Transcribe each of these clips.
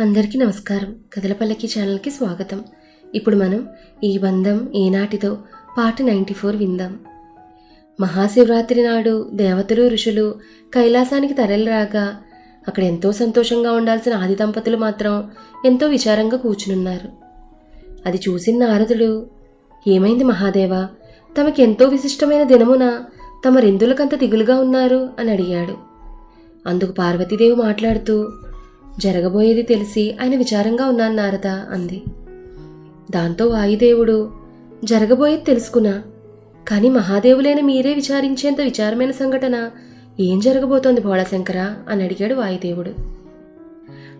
అందరికీ నమస్కారం. కథలపల్లకి ఛానల్కి స్వాగతం. ఇప్పుడు మనం ఈ బంధం ఏనాటిదో పార్ట్ నైంటీ ఫోర్ విందాం. మహాశివరాత్రి నాడు దేవతలు ఋషులు కైలాసానికి తరలిరాగా అక్కడ ఎంతో సంతోషంగా ఉండాల్సిన ఆది దంపతులు మాత్రం ఎంతో విచారంగా కూర్చునున్నారు. అది చూసిన నారదుడు ఏమైంది మహాదేవ? తమకెంతో విశిష్టమైన దినమున తమ రెందులకంత దిగులుగా ఉన్నారు? అని అడిగాడు. అందుకు పార్వతీదేవి మాట్లాడుతూ జరగబోయేది తెలిసి ఆయన విచారంగా ఉన్నాను నారద అంది. దాంతో వాయుదేవుడు జరగబోయేది తెలుసుకున్నా కానీ మహాదేవులైన మీరే విచారించేంత విచారమైన సంఘటన ఏం జరగబోతోంది భోళశంకర అని అడిగాడు వాయుదేవుడు.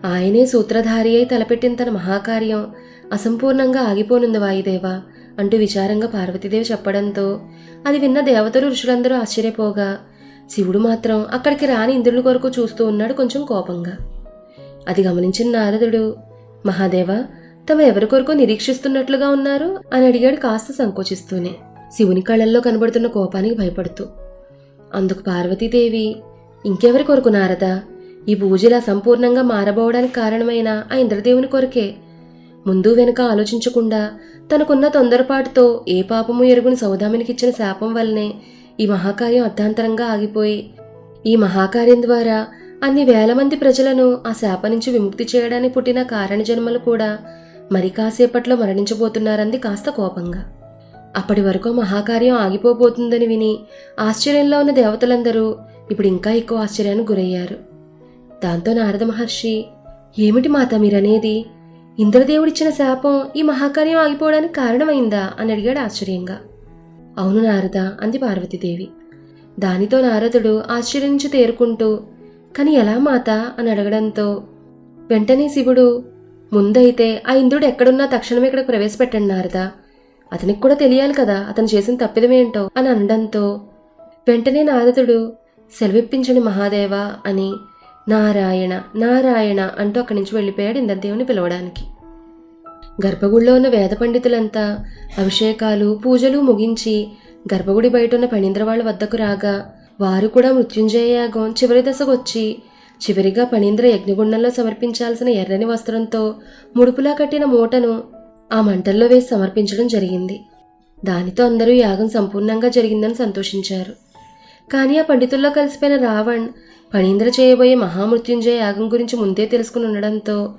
ఆయనే సూత్రధారి అయి తలపెట్టిన తన మహాకార్యం అసంపూర్ణంగా ఆగిపోనుంది వాయుదేవ అంటూ విచారంగా పార్వతీదేవి చెప్పడంతో అది విన్న దేవతలు ఋషులందరూ ఆశ్చర్యపోగా శివుడు మాత్రం అక్కడికి రాని ఇంద్రుల కొరకు చూస్తూ ఉన్నాడు కొంచెం కోపంగా. అది గమనించిన నారదుడు మహాదేవ తమ ఎవరి కొరకు నిరీక్షిస్తున్నట్లుగా ఉన్నారు? అని అడిగాడు కాస్త సంకోచిస్తూనే. శివుని కళ్ళల్లో కనబడుతున్న కోపానికి భయపడుతూ. అందుకు పార్వతీదేవి ఇంకెవరి కొరకు నారదా? ఈ పూజలా సంపూర్ణంగా మారబోవడానికి కారణమైన ఆ ఇంద్రదేవుని కొరకే. ముందు వెనుక ఆలోచించకుండా తనకున్న తొందరపాటుతో ఏ పాపము ఎరుగుని సౌదామినికిచ్చిన శాపం వల్లనే ఈ మహాకార్యం అర్థాంతరంగా ఆగిపోయి ఈ మహాకార్యం ద్వారా అన్ని వేల మంది ప్రజలను ఆ శాప నుంచి విముక్తి చేయడానికి పుట్టిన కారణజన్మలు కూడా మరి కాసేపట్లో మరణించబోతున్నారంది కాస్త కోపంగా. అప్పటి వరకు మహాకార్యం ఆగిపోబోతుందని విని ఆశ్చర్యంలో ఉన్న దేవతలందరూ ఇప్పుడు ఇంకా ఎక్కువ ఆశ్చర్యానికి గురయ్యారు. దాంతో నారద మహర్షి ఏమిటి మాత మీరనేది? ఇంద్రదేవుడిచ్చిన శాపం ఈ మహాకార్యం ఆగిపోవడానికి కారణమైందా? అని అడిగాడు ఆశ్చర్యంగా. అవును నారద అంది పార్వతీదేవి. దానితో నారదుడు ఆశ్చర్యం నుంచి తేరుకుంటూ కాని ఎలా మాత? అని అడగడంతో వెంటనే శివుడు ముందైతే ఆ ఇంద్రుడు ఎక్కడున్నా తక్షణమే ఇక్కడ ప్రవేశపెట్టండి నారద. అతనికి కూడా తెలియాలి కదా అతను చేసిన తప్పిదమేంటో అని అనడంతో వెంటనే నారదుడు సెలవిప్పించండి మహాదేవ అని నారాయణ నారాయణ అంటూ అక్కడి నుంచి వెళ్ళిపోయాడు ఇంద్రదేవుని పిలవడానికి. గర్భగుడిలో ఉన్న వేద పండితులంతా అభిషేకాలు పూజలు ముగించి గర్భగుడి బయట ఉన్న పణీంద్ర వాళ్ళ వద్దకు రాగా వారు కూడా మృత్యుంజయ యాగం చివరి దశకు వచ్చి చివరిగా పణీంద్ర యజ్ఞగుండంలో సమర్పించాల్సిన ఎర్రని వస్త్రంతో ముడుపులా కట్టిన మూటను ఆ మంటల్లో వేసి సమర్పించడం జరిగింది. దానితో అందరూ యాగం సంపూర్ణంగా జరిగిందని సంతోషించారు. కానీ ఆ పండితుల్లో కలిసిపోయిన రావణ్ పణీంద్ర చేయబోయే మహామృత్యుంజయ యాగం గురించి ముందే తెలుసుకుని ఉండడంతో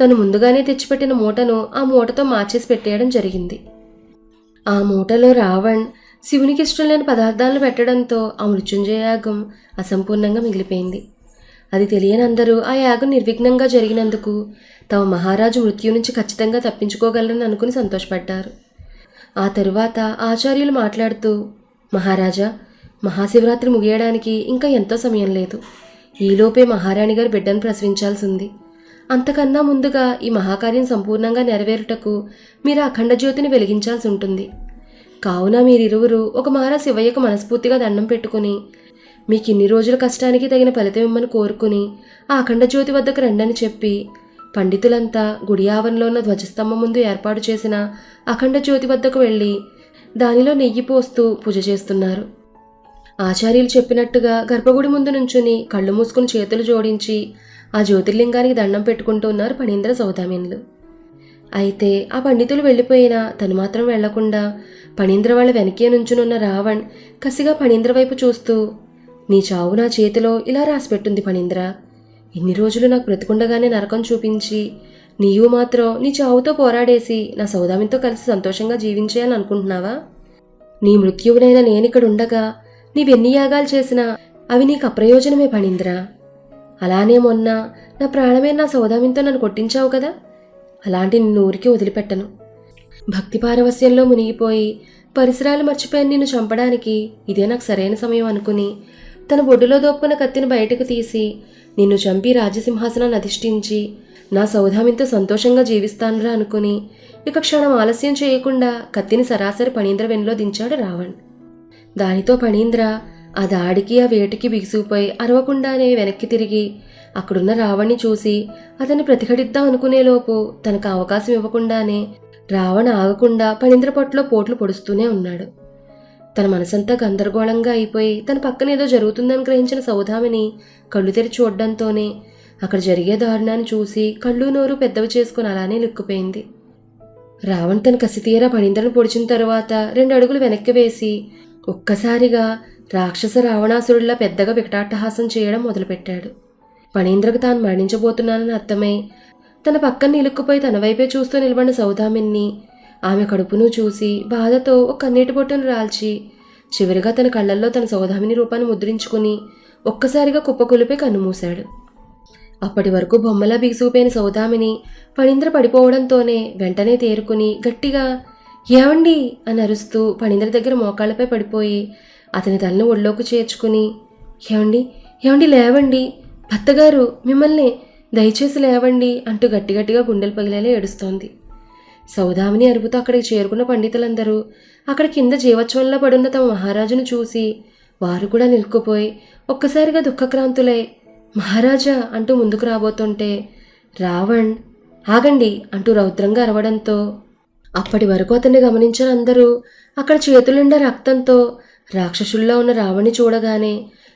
తను ముందుగానే తెచ్చిపెట్టిన మూటను ఆ మూటతో మార్చేసి పెట్టేయడం జరిగింది. ఆ మూటలో రావణ్ శివునికి ఇష్టం లేని పదార్థాలను పెట్టడంతో ఆ మృత్యుంజయ యాగం అసంపూర్ణంగా మిగిలిపోయింది. అది తెలియని అందరూ ఆ యాగం నిర్విఘ్నంగా జరిగినందుకు తమ మహారాజు మృత్యు నుంచి ఖచ్చితంగా తప్పించుకోగలరని అనుకుని సంతోషపడ్డారు. ఆ తరువాత ఆచార్యులు మాట్లాడుతూ మహారాజా మహాశివరాత్రి ముగియడానికి ఇంకా ఎంతో సమయం లేదు. ఈలోపే మహారాణి గారు బిడ్డను ప్రసవించాల్సి ఉంది అంతకన్నా ముందుగా ఈ మహాకార్యం సంపూర్ణంగా నెరవేరుటకు మీరు అఖండ జ్యోతిని వెలిగించాల్సి ఉంటుంది కావున మీరిరువురు ఒక మార శివయ్యకు మనస్ఫూర్తిగా దండం పెట్టుకుని మీకు ఇన్ని రోజుల కష్టానికి తగిన ఫలితం ఇమ్మని కోరుకుని ఆ అఖండ జ్యోతి వద్దకు రండని చెప్పి పండితులంతా గుడి ఆవరణలో ఉన్న ధ్వజస్తంభం ముందు ఏర్పాటు చేసిన అఖండ జ్యోతి వద్దకు వెళ్ళి దానిలో నెయ్యి పోస్తూ పూజ చేస్తున్నారు. ఆచార్యులు చెప్పినట్టుగా గర్భగుడి ముందు నుంచుని కళ్ళు మూసుకుని చేతులు జోడించి ఆ జ్యోతిర్లింగానికి దండం పెట్టుకుంటూ ఉన్నారు పణీంద్ర సౌదామిన్లు. అయితే ఆ పండితులు వెళ్ళిపోయినా తను మాత్రం వెళ్ళకుండా పణీంద్ర వాళ్ళ వెనకే నుంచునున్న రావణ్ కసిగా పణీంద్ర వైపు చూస్తూ నీ చావు నా చేతిలో ఇలా రాసిపెట్టుంది పణీంద్ర. ఇన్ని రోజులు నాకు బ్రతికుండగానే నరకం చూపించి నీవు మాత్రం నీ చావుతో పోరాడేసి నా సౌదామితో కలిసి సంతోషంగా జీవించేయాలని అనుకుంటున్నావా? నీ మృత్యువునైనా నేనిక్కడ ఉండగా నీవెన్ని యాగాలు చేసినా అవి నీకు అప్రయోజనమే పణీంద్ర. అలానే మొన్న నా ప్రాణమే నా సౌదామింతో నన్ను కొట్టించావు కదా అలాంటి నిన్ను ఊరికి వదిలిపెట్టను. భక్తి పారవస్యంలో మునిగిపోయి పరిసరాలు మర్చిపోయాను నిన్ను చంపడానికి. ఇదే నాకు సరైన సమయం అనుకుని తన బొడ్డులో దోపుకున్న కత్తిని బయటకు తీసి నిన్ను చంపి రాజసింహాసనాన్ని అధిష్ఠించి నా సౌధామింతో సంతోషంగా జీవిస్తానురా అనుకుని ఇక క్షణం ఆలస్యం చేయకుండా కత్తిని సరాసరి పణీంద్ర వెన్లో దించాడు రావణ్. దానితో పణీంద్ర ఆ దాడికి ఆ వేటికి బిగుసిపోయి అరవకుండానే వెనక్కి తిరిగి అక్కడున్న రావణ్ణి చూసి అతన్ని ప్రతిఘటిద్దాం అనుకునేలోపు తనకు అవకాశం ఇవ్వకుండానే రావణ ఆగకుండా పణీంద్ర పొట్లో పోట్లు పొడుస్తూనే ఉన్నాడు. తన మనసంతా గందరగోళంగా అయిపోయి తన పక్కన ఏదో జరుగుతుందని గ్రహించిన సౌదామిని కళ్ళు తెరిచి చూడడంతోనే అక్కడ జరిగే దారుణాన్ని చూసి కళ్ళు నోరు పెద్దవి చేసుకుని అలానే నిక్కుపోయింది. రావణ్ తన కసితీర పణీంద్రను పొడిచిన తరువాత రెండు అడుగులు వెనక్కి వేసి ఒక్కసారిగా రాక్షస రావణాసురుడిలా పెద్దగా వికటాట్టహాసం చేయడం మొదలుపెట్టాడు. పణీంద్రకు తాను మరణించబోతున్నానని అర్థమై తన పక్కన నిలుక్కుపోయి తన వైపే చూస్తూ నిలబడిన సౌదామిన్ని ఆమె కడుపును చూసి బాధతో ఒక కన్నీటి బొట్టును రాల్చి చివరిగా తన కళ్ళల్లో తన సౌదామిని రూపాన్ని ముద్రించుకుని ఒక్కసారిగా కుప్పకొలిపి కన్నుమూశాడు. అప్పటి వరకు బొమ్మలా బిగుసుకుపోయిన సౌదామిని పణింద్ర పడిపోవడంతోనే వెంటనే తేరుకుని గట్టిగా ఏవండి? అని అరుస్తూ పణింద్ర దగ్గర మోకాళ్ళపై పడిపోయి అతని తలను ఒళ్ళోకి చేర్చుకుని ఏవండి? ఏమండి లేవండి? భర్తగారు మిమ్మల్ని దయచేసి లేవండి అంటూ గట్టి గట్టిగా గుండెలు పగిలేలా ఏడుస్తోంది. సౌదామిని అరుపుతో అక్కడికి చేరుకున్న పండితులందరూ అక్కడ కింద జీవోత్సవంలో పడున్న తమ మహారాజును చూసి వారు కూడా నిలుక్కుపోయి ఒక్కసారిగా దుఃఖక్రాంతులై మహారాజా అంటూ ముందుకు రాబోతుంటే రావణ్ ఆగండి అంటూ రౌద్రంగా అరవడంతో అప్పటి వరకు అతన్ని గమనించిన అందరూ అక్కడ చేతులుండే రక్తంతో రాక్షసుల్లో ఉన్న రావణ్ణి చూడగానే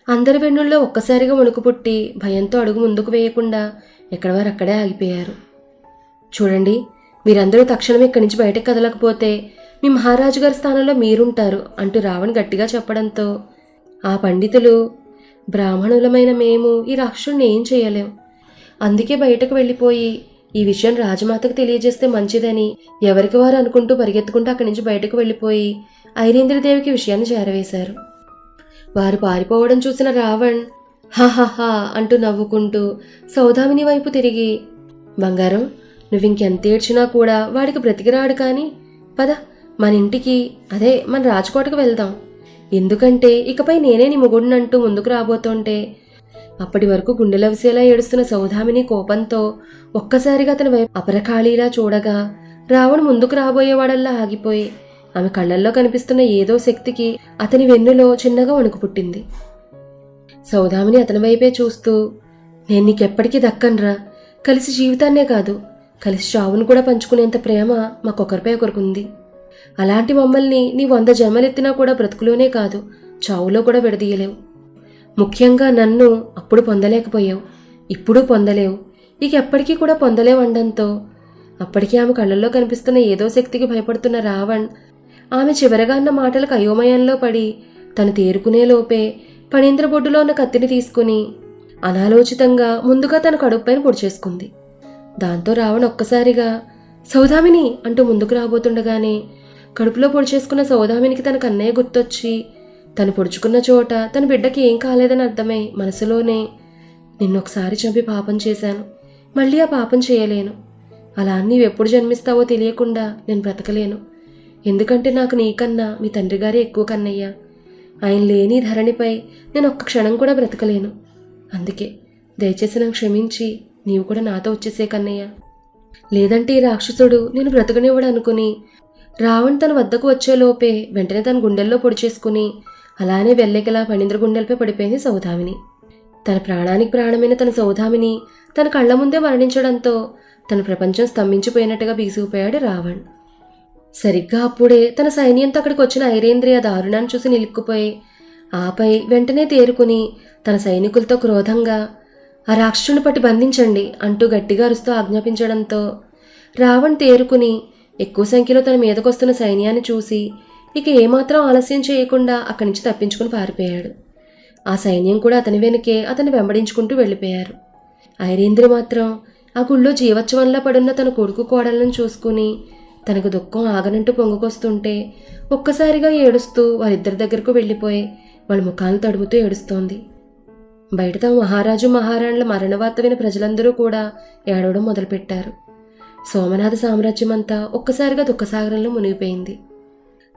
అందరి వెన్నుల్లో ఒక్కసారిగా వణుకు పుట్టి భయంతో అడుగు ముందుకు వేయకుండా ఎక్కడ వారు అక్కడే ఆగిపోయారు. చూడండి మీరందరూ తక్షణం ఇక్కడి నుంచి బయటకు కదలకపోతే మీ మహారాజు గారి స్థానంలో మీరుంటారు అంటూ రావణ్ గట్టిగా చెప్పడంతో ఆ పండితులు బ్రాహ్మణులమైన మేము ఈ రాక్షసుడిని ఏం చేయలేం. అందుకే బయటకు వెళ్ళిపోయి ఈ విషయం రాజమాతకు తెలియజేస్తే మంచిదని ఎవరికి వారు అనుకుంటూ పరిగెత్తుకుంటూ అక్కడి నుంచి బయటకు వెళ్ళిపోయి ఐరేంద్రదేవికి విషయాన్ని చేరవేశారు. వారు పారిపోవడం చూసిన రావణ్ హాహాహా అంటూ నవ్వుకుంటూ సౌదామిని వైపు తిరిగి బంగారం నువ్వు ఇంకెంత ఏడ్చినా కూడా వాడికి బ్రతికిరాడు కానీ పద మన ఇంటికి అదే మన రాజకోటకు వెళ్దాం. ఎందుకంటే ఇకపై నేనే నీ మొగుడినంటూ ముందుకు రాబోతుంటే. అప్పటి వరకు గుండెలవిసేలా ఏడుస్తున్న సౌదామిని కోపంతో ఒక్కసారిగా అతని వైపు అపరకాళీలా చూడగా రావణ్ ముందుకు రాబోయేవాడల్లా ఆగిపోయి ఆమె కళ్ళల్లో కనిపిస్తున్న ఏదో శక్తికి అతని వెన్నులో చిన్నగా వణుకు పుట్టింది. సౌదామిని అతని వైపే చూస్తూ నేను నీకెప్పటికీ దక్కన్రా. కలిసి జీవితాన్నే కాదు కలిసి చావును కూడా పంచుకునేంత ప్రేమ మాకొకరిపై ఒకరికుంది. అలాంటి మమ్మల్ని నీ వంద జన్మలెత్తినా కూడా బ్రతుకులోనే కాదు చావులో కూడా విడదీయలేవు. ముఖ్యంగా నన్ను అప్పుడు పొందలేకపోయావు ఇప్పుడు పొందలేవు. ఇక ఎప్పటికీ కూడా పొందలేవు అనడంతో అప్పటికీ ఆమె కళ్ళల్లో కనిపిస్తున్న ఏదో శక్తికి భయపడుతున్న రావణ్ ఆమె చివరగా అన్న మాటలకు అయోమయంలో పడి తను తేరుకునే లోపే పణీంద్ర బొడ్డులో ఉన్న కత్తిని తీసుకుని అనాలోచితంగా ముందుగా తన కడుపుపైన పొడిచేసుకుంది దాంతో రావణ్ ఒక్కసారిగా సౌదామిని అంటూ ముందుకు రాబోతుండగానే కడుపులో పొడిచేసుకున్న సౌదామినికి తన కన్నయ్య గుర్తొచ్చి తను పొడుచుకున్న చోట తన బిడ్డకి ఏం కాలేదని అర్థమై మనసులోనే నిన్నొకసారి చంపి పాపం చేశాను. మళ్ళీ ఆ పాపం చేయలేను. అలా నీవెప్పుడు జన్మిస్తావో తెలియకుండా నేను బ్రతకలేను. ఎందుకంటే నాకు నీకన్నా మీ తండ్రి గారే ఎక్కువ కన్నయ్య. ఆయన లేని ధరణిపై నేను ఒక్క క్షణం కూడా బ్రతకలేను. అందుకే దయచేసి నన్ను క్షమించి నీవు కూడా నాతో వచ్చేసే కన్నయ్య. లేదంటే ఈ రాక్షసుడు నేను బ్రతకనివ్వడు అనుకుని రావణ్ తన వద్దకు వచ్చేలోపే వెంటనే తన గుండెల్లో పొడి చేసుకుని అలానే వెల్లెకలా పణీంద్ర గుండెలపై పడిపోయింది సౌధామిని. తన ప్రాణానికి ప్రాణమైన తన సౌధామిని తన కళ్ళ ముందే మరణించడంతో తన ప్రపంచం స్తంభించిపోయినట్టుగా బీసిపోయాడు రావణ్. సరిగ్గా అప్పుడే తన సైన్యంతో అక్కడికి వచ్చిన ఐరేంద్రియ దారుణాన్ని చూసి నిలుక్కుపోయి ఆపై వెంటనే తేరుకుని తన సైనికులతో క్రోధంగా ఆ రాక్షసుని పట్టి బంధించండి అంటూ గట్టిగా అరుస్తూ ఆజ్ఞాపించడంతో రావణ్ తేరుకుని ఎక్కువ సంఖ్యలో తన మీదకొస్తున్న సైన్యాన్ని చూసి ఇక ఏమాత్రం ఆలస్యం చేయకుండా అక్కడి నుంచి తప్పించుకుని పారిపోయాడు. ఆ సైన్యం కూడా అతని వెనుకే అతన్ని వెంబడించుకుంటూ వెళ్ళిపోయారు. ఐరేంద్రి మాత్రం ఆ గుళ్ళో జీవోత్సవంలో పడున్న తన కొడుకు కోడలను చూసుకుని తనకు దుఃఖం ఆగనంటూ పొంగుకొస్తుంటే ఒక్కసారిగా ఏడుస్తూ వారిద్దరి దగ్గరకు వెళ్ళిపోయి వాళ్ళ ముఖాలను తడుముతూ ఏడుస్తోంది. బయట తమ మహారాజు మహారాణుల మరణవార్త విన ప్రజలందరూ కూడా ఏడవడం మొదలుపెట్టారు. సోమనాథ సామ్రాజ్యమంతా ఒక్కసారిగా దుఃఖసాగరంలో మునిగిపోయింది.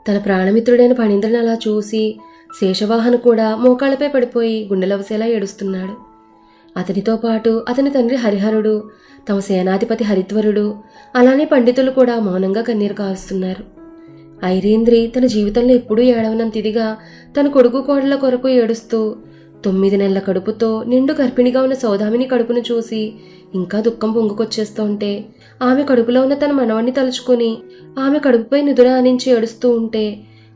తన ప్రాణమిత్రుడైన పణీంద్రని అలా చూసి శేషవాహను కూడా మోకాళ్ళపై పడిపోయి గుండెలవసేలా ఏడుస్తున్నాడు. అతనితో పాటు అతని తండ్రి హరిహరుడు తమ సేనాధిపతి హరిద్వరుడు అలానే పండితులు కూడా మౌనంగా కన్నీరు కారుస్తున్నారు. ఐరేంద్రి తన జీవితంలో ఎప్పుడూ ఏడవనంత ఇదిగా తన కొడుకు కోడల కొరకు ఏడుస్తూ తొమ్మిది నెలల కడుపుతో నిండు గర్భిణిగా ఉన్న సౌదామిని కడుపును చూసి ఇంకా దుఃఖం పొంగుకొచ్చేస్తుంటే ఆమె కడుపులో ఉన్న తన మనవణ్ణి తలుచుకుని ఆమె కడుపుపై నిదుర ఆనించి ఏడుస్తూ ఉంటే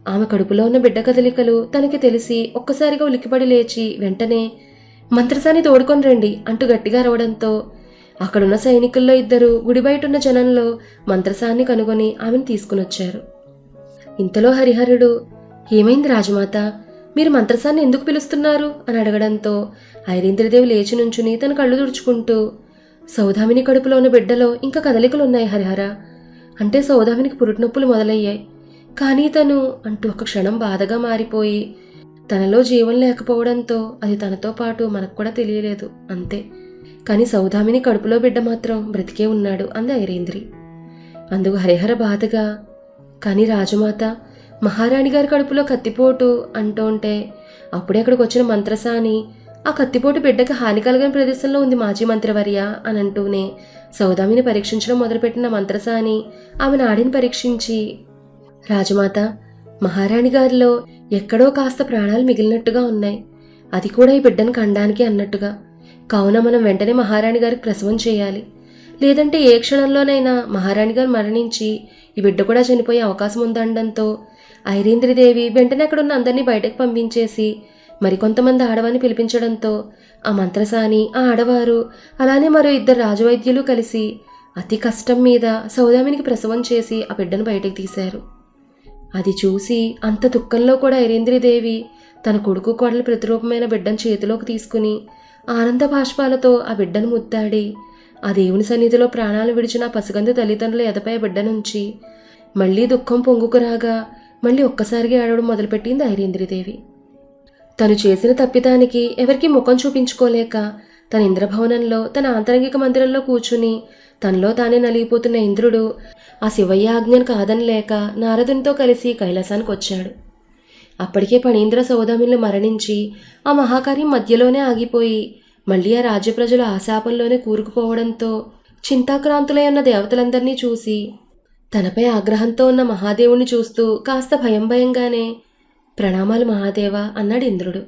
ఆమె కడుపులో ఉన్న బిడ్డ కదలికలు తనకి తెలిసి ఒక్కసారిగా ఉలికిపడి లేచి వెంటనే మంత్రసాని తోడుకొని రండి అంటూ గట్టిగా అరవడంతో అక్కడున్న సైనికుల్లో ఇద్దరు గుడి బయట ఉన్న జనంలో మంత్రసాన్ని కనుగొని ఆమెను తీసుకునొచ్చారు. ఇంతలో హరిహరుడు ఏమైంది రాజమాత? మీరు మంత్రసాన్ని ఎందుకు పిలుస్తున్నారు? అని అడగడంతో ఐరీంద్రదేవి లేచి నుంచుని తన కళ్ళు తుడుచుకుంటూ సౌదామిని కడుపులో ఉన్న బిడ్డలో ఇంకా కదలికలు ఉన్నాయి హరిహర. అంటే సౌదామినికి పురుటినొప్పులు మొదలయ్యాయి. కానీ తను అంటూ ఒక క్షణం బాధగా మారిపోయి తనలో జీవం లేకపోవడంతో అది తనతో పాటు మనకు కూడా తెలియలేదు. అంతే. కానీ సౌదామిని కడుపులో బిడ్డ మాత్రం బ్రతికే ఉన్నాడు అంది ఐరేంద్రి. అందుకు హరిహర బాధగా కానీ రాజమాత మహారాణి గారి కడుపులో కత్తిపోటు అంటూంటే అప్పుడే అక్కడికి వచ్చిన మంత్రసాని ఆ కత్తిపోటు బిడ్డకి హాని కలగని ప్రదేశంలో ఉంది మాజీ మంత్రివర్య అని అంటూనే సౌదామిని పరీక్షించడం మొదలుపెట్టిన మంత్రసాని ఆమె నాడిని పరీక్షించి రాజమాత మహారాణి గారిలో ఎక్కడో కాస్త ప్రాణాలు మిగిలినట్టుగా ఉన్నాయి. అది కూడా ఈ బిడ్డను కండానికి అన్నట్టుగా కావున మనం వెంటనే మహారాణి గారికి ప్రసవం చేయాలి. లేదంటే ఏ క్షణంలోనైనా మహారాణి గారు మరణించి ఈ బిడ్డ కూడా చనిపోయే అవకాశం ఉందనడంతో ఐరేంద్రదేవి వెంటనే అక్కడున్న అందరినీ బయటకు పంపించేసి మరికొంతమంది ఆడవాన్ని పిలిపించడంతో ఆ మంత్రసాని ఆ ఆడవారు అలానే మరో ఇద్దరు రాజవైద్యులు కలిసి అతి కష్టం మీద సౌదామినికి ప్రసవం చేసి ఆ బిడ్డను బయటకు తీశారు. అది చూసి అంత దుఃఖంలో కూడా ఐరేంద్రదేవి తన కొడుకు కోడలు ప్రతిరూపమైన బిడ్డను చేతిలోకి తీసుకుని ఆనంద భాష్పాలతో ఆ బిడ్డను ముద్దాడి. ఆ దేవుని సన్నిధిలో ప్రాణాలు విడిచిన ఆ పసిగందు తల్లిదండ్రుల ఎదపై బిడ్డనుంచి బిడ్డ నుంచి మళ్ళీ దుఃఖం పొంగుకురాగా మళ్ళీ ఒక్కసారిగా ఏడవడం మొదలుపెట్టింది ఐరేంద్రదేవి తను చేసిన తప్పిదానికి ఎవరికీ ముఖం చూపించుకోలేక తన ఇంద్రభవనంలో తన ఆంతరంగిక మందిరంలో కూర్చుని తనలో తానే నలిగిపోతున్న ఇంద్రుడు ఆ శివయ్య ఆజ్ఞను కాదనలేక నారదునితో కలిసి కైలాసానికి వచ్చాడు. అప్పటికే పణీంద్ర సౌదామిని మరణించి ఆ మహాకార్యం మధ్యలోనే ఆగిపోయి మళ్ళీ ఆ రాజ్య ప్రజలు ఆశాపంలోనే కూరుకుపోవడంతో చింతాక్రాంతులై ఉన్న దేవతలందరినీ చూసి తనపై ఆగ్రహంతో ఉన్న మహాదేవుణ్ణి చూస్తూ కాస్త భయం భయంగానే ప్రణామాలు మహాదేవ అన్నాడు ఇంద్రుడు.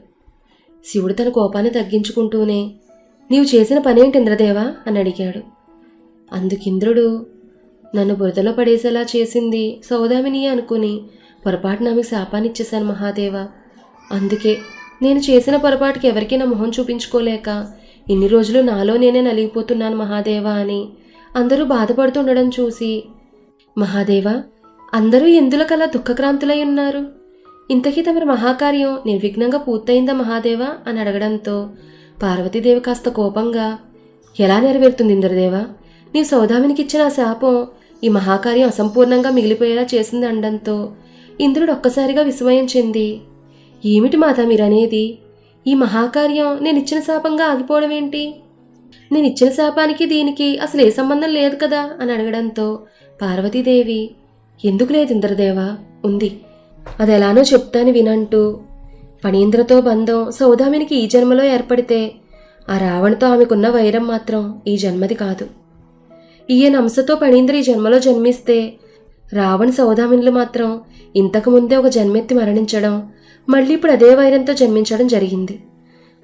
శివుడు తన కోపాన్ని తగ్గించుకుంటూనే నీవు చేసిన పనేంటి ఇంద్రదేవా అని అడిగాడు. అందుకింద్రుడు నన్ను బురదలో పడేసేలా చేసింది సౌదామిని అనుకుని పొరపాటున ఆమెకు శాపాన్నిచ్చేశాను మహాదేవ. అందుకే నేను చేసిన పొరపాటుకి ఎవరికీ నా మొహం చూపించుకోలేక ఇన్ని రోజులు నాలో నేనే నలిగిపోతున్నాను మహాదేవా అని అందరూ బాధపడుతుండడం చూసి మహాదేవా అందరూ ఎందులకలా దుఃఖక్రాంతులై ఉన్నారు? ఇంతకీ తమరి మహాకార్యం నిర్విఘ్నంగా పూర్తయిందా మహాదేవా? అని అడగడంతో పార్వతీదేవి కాస్త కోపంగా ఎలా నెరవేరుతుంది ఇంద్రదేవా? నీ సౌదామినికి ఇచ్చిన ఆ శాపం ఈ మహాకార్యం అసంపూర్ణంగా మిగిలిపోయేలా చేసింది అనడంతో ఇంద్రుడు ఒక్కసారిగా విస్మయం చెంది ఏమిటి మాత మీరనేది? ఈ మహాకార్యం నేను ఇచ్చిన శాపంగా ఆగిపోవడం ఏంటి నేను ఇచ్చిన శాపానికి దీనికి అసలు ఏ సంబంధం లేదు కదా? అని అడగడంతో పార్వతీదేవి ఎందుకు లేదు ఇంద్రదేవా? ఉంది. అది ఎలానో చెప్తాను వినంటూ ఫణీంద్రతో బంధం సౌదామినికి ఈ జన్మలో ఏర్పడితే ఆ రావణతో ఆమెకున్న వైరం మాత్రం ఈ జన్మది కాదు. ఈయన అంశతో ఫణీంద్ర ఈ జన్మలో జన్మిస్తే రావణ సౌదామినులు మాత్రం ఇంతకు ముందే ఒక జన్మెత్తి మరణించడం మళ్ళీ ఇప్పుడు అదే వైరంతో జన్మించడం జరిగింది.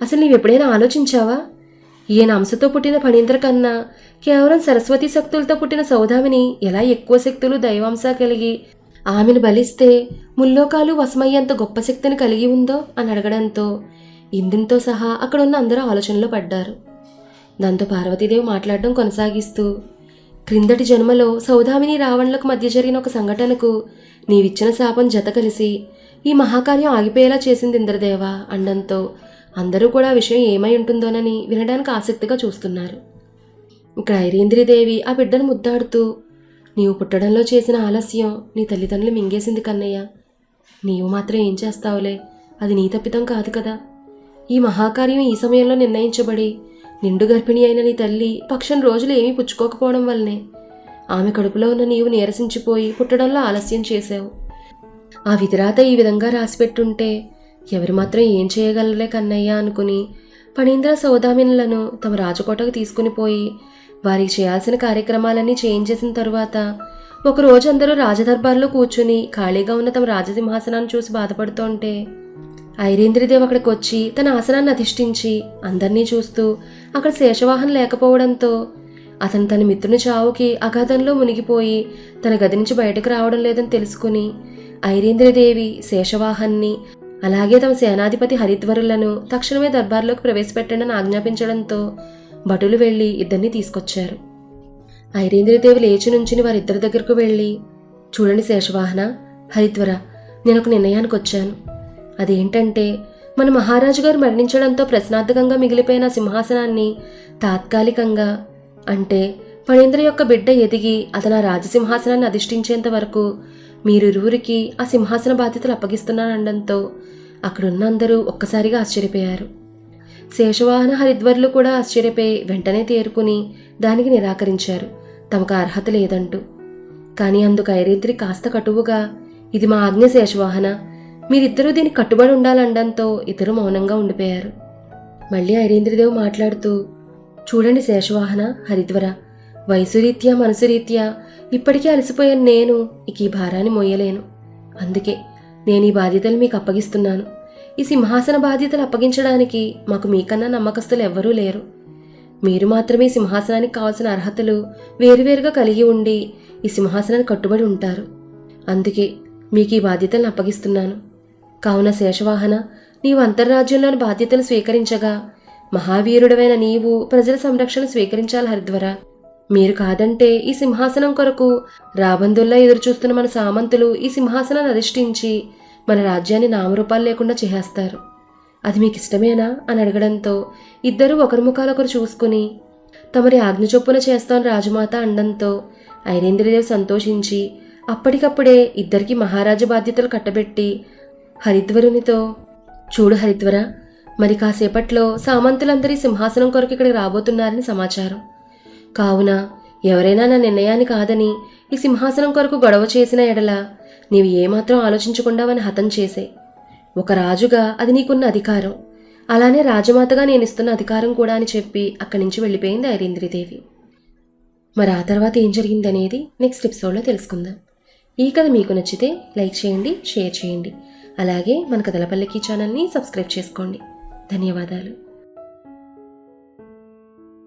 అసలు నీవెప్పుడైనా ఆలోచించావా? ఈయన అంశతో పుట్టిన ఫణీంద్ర కన్నా కేవలం సరస్వతి శక్తులతో పుట్టిన సౌదామిని ఎలా ఎక్కువ శక్తులు దైవాంశ కలిగి ఆమెను బలిస్తే ముల్లోకాలు వశమయ్యేంత గొప్ప శక్తిని కలిగి ఉందో అని అడగడంతో ఇంద్రునితో సహా అక్కడ ఉన్న అందరూ ఆలోచనలో పడ్డారు. దాంతో పార్వతీదేవి మాట్లాడడం కొనసాగిస్తూ క్రిందటి జన్మలో సౌదామిని రావణులకు మధ్య జరిగిన ఒక సంఘటనకు నీవిచ్చిన శాపం జత కలిసి ఈ మహాకార్యం ఆగిపోయేలా చేసింది ఇంద్రదేవ అండంతో అందరూ కూడా విషయం ఏమై ఉంటుందోనని వినడానికి ఆసక్తిగా చూస్తున్నారు. ఇక్కడ ఐరేంద్రీదేవి ఆ బిడ్డను ముద్దాడుతూ నీవు పుట్టడంలో చేసిన ఆలస్యం నీ తల్లిదండ్రులు మింగేసింది కన్నయ్య. నీవు మాత్రం ఏం చేస్తావులే? అది నీ తప్పితం కాదు కదా. ఈ మహాకార్యం ఈ సమయంలో నిర్ణయించబడి నిండు గర్భిణి అయిన నీ తల్లి పక్షం రోజులు ఏమీ పుచ్చుకోకపోవడం వల్లనే. ఆమె కడుపులో ఉన్న నీవు నీరసించిపోయి పుట్టడంలో ఆలస్యం చేశావు. ఆ విధిరాత ఈ విధంగా రాసిపెట్టుంటే ఎవరు మాత్రం ఏం చేయగలలే కన్నయ్య అనుకుని పణీంద్ర సౌదామినులను తమ రాజకోటకు తీసుకుని పోయి వారికి చేయాల్సిన కార్యక్రమాలన్నీ చేయించేసిన తరువాత ఒకరోజు అందరూ రాజదర్బార్లో కూర్చుని ఖాళీగా ఉన్న తమ రాజసింహాసనాన్ని చూసి బాధపడుతుంటే ఐరేంద్రదేవ్ అక్కడికి వచ్చి తన ఆసనాన్ని అధిష్ఠించి అందరినీ చూస్తూ అక్కడ శేషవాహనం లేకపోవడంతో అతను తన మిత్రుని చావుకి అగాధంలో మునిగిపోయి తన గది నుంచి బయటకు రావడం లేదని తెలుసుకుని ఐరేంద్రదేవి శేషవాహన్ని అలాగే తమ సేనాధిపతి హరిద్వరులను తక్షణమే దర్బార్లోకి ప్రవేశపెట్టండి ఆజ్ఞాపించడంతో భటులు వెళ్ళి ఇద్దరిని తీసుకొచ్చారు. ఐరేంద్రదేవి లేచి నుంచుని వారిద్దరి దగ్గరకు వెళ్ళి చూడండి శేషవాహన హరిద్వర నేను ఒక నిర్ణయానికి వచ్చాను. అదేంటంటే మన మహారాజు గారు మరణించడంతో ప్రశ్నార్థకంగా మిగిలిపోయిన సింహాసనాన్ని తాత్కాలికంగా అంటే ఫణేంద్ర యొక్క బిడ్డ ఎదిగి అతను ఆ రాజసింహాసనాన్ని అధిష్ఠించేంత వరకు మీరిరువురికి ఆ సింహాసన బాధ్యతలు అప్పగిస్తున్నానడంతో అక్కడున్న అందరూ ఒక్కసారిగా ఆశ్చర్యపోయారు. శేషవాహన హరిద్వర్లు కూడా ఆశ్చర్యపోయి వెంటనే తేరుకుని దానికి నిరాకరించారు. తమకు అర్హత లేదంటూ. కానీ అందుకు ఐరిద్రి కాస్త కటువుగా ఇది మా ఆజ్ఞ శేషవాహన. మీరిద్దరూ దీనికి కట్టుబడి ఉండాలండంతో ఇద్దరు మౌనంగా ఉండిపోయారు. మళ్ళీ ఐరేంద్రదేవ్ మాట్లాడుతూ చూడండి శేషవాహన హరిద్వర వయసురీత్యా మనసురీత్యా ఇప్పటికే అలసిపోయాను నేను ఇక ఈ భారాన్ని మోయలేను. అందుకే నేను ఈ బాధ్యతలు మీకు అప్పగిస్తున్నాను. ఈ సింహాసన బాధ్యతలు అప్పగించడానికి మాకు మీకన్నా నమ్మకస్తులు ఎవ్వరూ లేరు. మీరు మాత్రమే సింహాసనానికి కావాల్సిన అర్హతలు వేరువేరుగా కలిగి ఉండి ఈ సింహాసనానికి కట్టుబడి ఉంటారు. అందుకే మీకు ఈ బాధ్యతలను అప్పగిస్తున్నాను. కావున శేషవాహన నీవు అంతర్రాజ్యంలోని బాధ్యతలు స్వీకరించగా మహావీరుడవైన నీవు ప్రజల సంరక్షణ స్వీకరించాలి హరిద్వర. మీరు కాదంటే ఈ సింహాసనం కొరకు రాబందుల్లా ఎదురుచూస్తున్న మన సామంతులు ఈ సింహాసనాన్ని అధిష్ఠించి మన రాజ్యాన్ని నామరూపాలు లేకుండా చేసేస్తారు. అది మీకు ఇష్టమేనా అని అడగడంతో ఇద్దరూ ఒకరి ముఖాలొకరు చూసుకుని తమరి ఆజ్ఞ చొప్పున చేస్తాను రాజమాత అండంతో ఐరేంద్రదేవి సంతోషించి అప్పటికప్పుడే ఇద్దరికి మహారాజు బాధ్యతలు కట్టబెట్టి హరిద్వరునితో చూడు హరిద్వర మరి కాసేపట్లో సామంతులందరి సింహాసనం కొరకు ఇక్కడికి రాబోతున్నారని సమాచారం. కావున ఎవరైనా నా నిర్ణయాన్ని కాదని ఈ సింహాసనం కొరకు గొడవ చేసిన ఎడల నీవు ఏమాత్రం ఆలోచించకుండా వాని హతం చేసే. ఒక రాజుగా అది నీకున్న అధికారం. అలానే రాజమాతగా నేను ఇస్తున్న అధికారం కూడా అని చెప్పి అక్కడి నుంచి వెళ్ళిపోయింది ఐరేంద్రిదేవి మరి ఆ తర్వాత ఏం జరిగింది అనేది నెక్స్ట్ ఎపిసోడ్లో తెలుసుకుందాం. ఈ కథ మీకు నచ్చితే లైక్ చేయండి షేర్ చేయండి. అలాగే మన కథలపల్లికి ఛానల్ని సబ్స్క్రైబ్ చేసుకోండి. ధన్యవాదాలు.